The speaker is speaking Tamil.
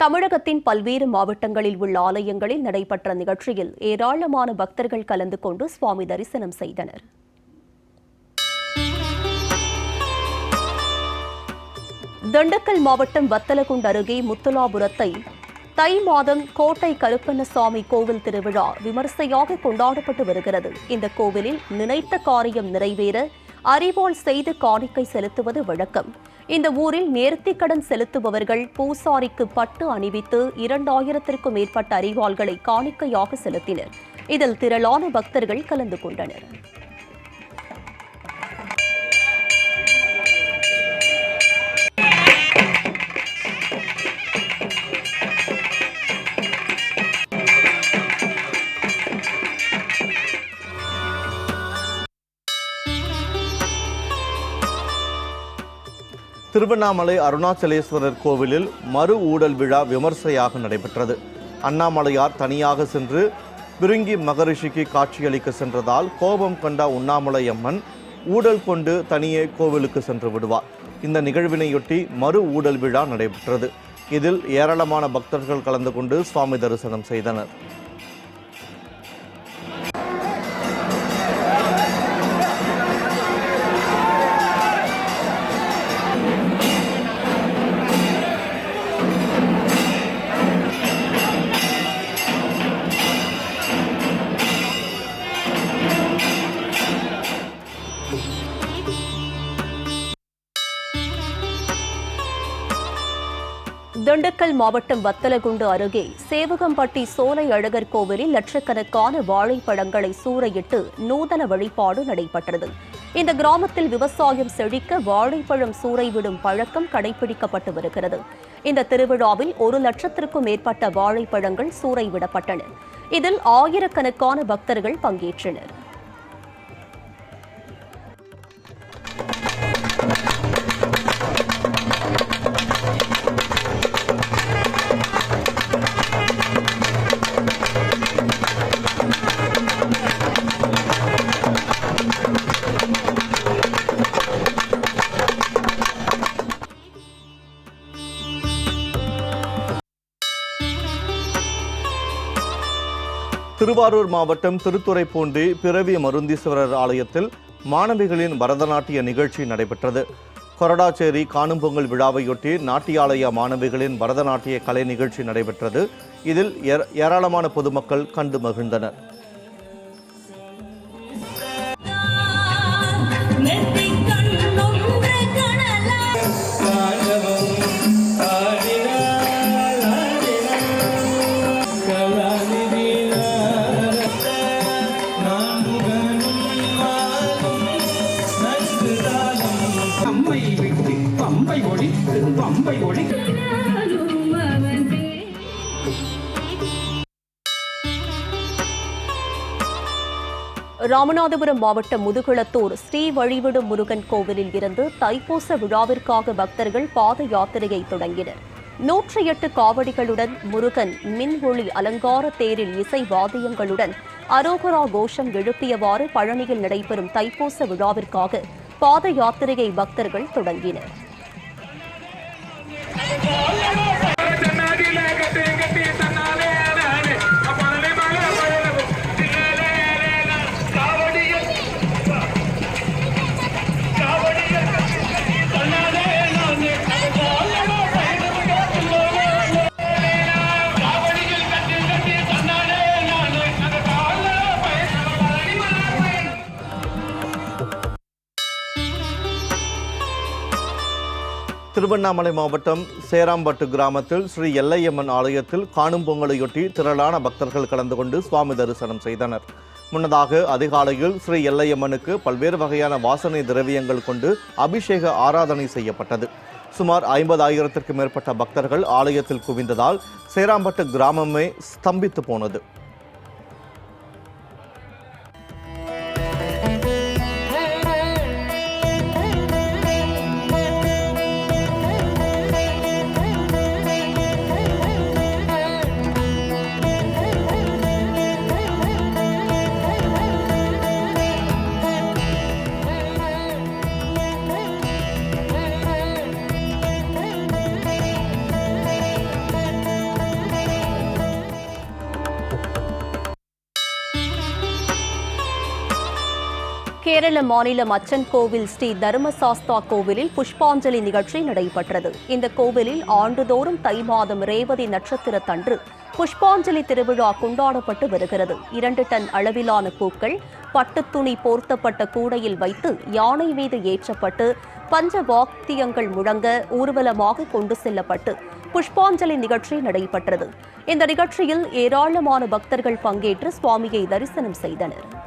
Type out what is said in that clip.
தமிழகத்தின் பல்வேறு மாவட்டங்களில் உள்ள ஆலயங்களில் நடைபெற்ற நிகழ்ச்சியில் ஏராளமான பக்தர்கள் கலந்து கொண்டு சுவாமி தரிசனம் செய்தனர். திண்டுக்கல் மாவட்டம் வத்தலகுண்ட் அருகே முத்துலாபுரத்தை தை மாதம் கோட்டை கருப்பண்ணசாமி கோவில் திருவிழா விமர்சையாக கொண்டாடப்பட்டு வருகிறது. இந்த கோவிலில் நினைத்த காரியம் நிறைவேற அறிவால் செய்து காணிக்கை செலுத்துவது வழக்கம். இந்த ஊரில் நேர்த்திக்கடன் செலுத்துபவர்கள் பூசாரிக்கு பட்டு அணிவித்து இரண்டாயிரத்திற்கும் மேற்பட்ட அறிவாள்களை காணிக்கையாக செலுத்தினர். இதில் திரளான பக்தர்கள் கலந்து கொண்டனர். திருவண்ணாமலை அருணாச்சலேஸ்வரர் கோவிலில் மறு ஊடல் விழா விமர்சையாக நடைபெற்றது. அண்ணாமலையார் தனியாக சென்று பிருங்கி மகரிஷிக்கு காட்சியளிக்க சென்றதால் கோபம் கொண்ட உண்ணாமலை அம்மன் ஊடல் கொண்டு தனியே கோவிலுக்கு சென்று விடுவார். இந்த நிகழ்வினையொட்டி மறு ஊடல் விழா நடைபெற்றது. இதில் ஏராளமான பக்தர்கள் கலந்து கொண்டு சுவாமி தரிசனம் செய்தனர். திண்டுக்கல் மாவட்டம் வத்தலகுண்டு அருகே சேவகம்பட்டி சோலை அழகர் கோவிலில் லட்சக்கணக்கான வாழைப்பழங்களை சூறையிட்டு நூதன வழிபாடு நடைபெற்றது. இந்த கிராமத்தில் விவசாயம் செழிக்க வாழைப்பழம் சூறைவிடும் பழக்கம் கடைபிடிக்கப்பட்டு வருகிறது. இந்த திருவிழாவில் ஒரு லட்சத்திற்கும் மேற்பட்ட வாழைப்பழங்கள் சூறைவிடப்பட்டன. இதில் ஆயிரக்கணக்கான பக்தர்கள் பங்கேற்றனர். திருவாரூர் மாவட்டம் திருத்துறைப்பூண்டி பிறவி மருந்தீஸ்வரர் ஆலயத்தில் மாணவிகளின் பரதநாட்டிய நிகழ்ச்சி நடைபெற்றது. கொரடாச்சேரி காணும் பொங்கல் விழாவையொட்டி நாட்டியாலய மாணவிகளின் பரதநாட்டிய கலை நிகழ்ச்சி நடைபெற்றது. இதில் ஏராளமான பொதுமக்கள் கண்டு மகிழ்ந்தனர். பம்பை விட்டு பம்பை ஒழித்து பம்பை ஒழித்து. ராமநாதபுரம் மாவட்டம் முதுகுளத்தூர் ஸ்ரீ வழிவிடும் முருகன் கோவிலில் இருந்து தைப்பூச விழாவிற்காக பக்தர்கள் பாத யாத்திரையை தொடங்கினர். நூற்றி எட்டு காவடிகளுடன் முருகன் மின் ஒளி அலங்கார தேரில் இசை வாத்தியங்களுடன் அரோகரா கோஷம் எழுப்பியவாறு பழனியில் நடைபெறும் தைப்பூச விழாவிற்காக பாத யாத்திரையை பக்தர்கள் தொடங்கினர். திருவண்ணாமலை மாவட்டம் சேராம்பட்டு கிராமத்தில் ஸ்ரீ எல்லையம்மன் ஆலயத்தில் காணும் பொங்கலையொட்டி திரளான பக்தர்கள் கலந்து கொண்டு சுவாமி தரிசனம் செய்தனர். முன்னதாக அதிகாலையில் ஸ்ரீ எல்லையம்மனுக்கு பல்வேறு வகையான வாசனை திரவியங்கள் கொண்டு அபிஷேக ஆராதனை செய்யப்பட்டது. சுமார் ஐம்பதாயிரத்திற்கு மேற்பட்ட பக்தர்கள் ஆலயத்தில் குவிந்ததால் சேராம்பட்டு கிராமமே ஸ்தம்பித்து போனது. கேரள மாநிலம் அச்சன் கோவில் ஸ்ரீ தர்மசாஸ்தா கோவிலில் புஷ்பாஞ்சலி நிகழ்ச்சி நடைபெற்றது. இந்த கோவிலில் ஆண்டுதோறும் தை மாதம் ரேவதி நட்சத்திரத்தன்று புஷ்பாஞ்சலி திருவிழா கொண்டாடப்பட்டு வருகிறது. இரண்டு டன் அளவிலான பூக்கள் பட்டுத் துணி போர்த்தப்பட்ட கூடையில் வைத்து யானை மீது ஏற்றப்பட்டு பஞ்ச வாக்தியங்கள் முழங்க ஊர்வலமாக கொண்டு செல்லப்பட்டு புஷ்பாஞ்சலி நிகழ்ச்சி நடைபெற்றது. இந்த நிகழ்ச்சியில் ஏராளமான பக்தர்கள் பங்கேற்று சுவாமியை தரிசனம் செய்தனர்.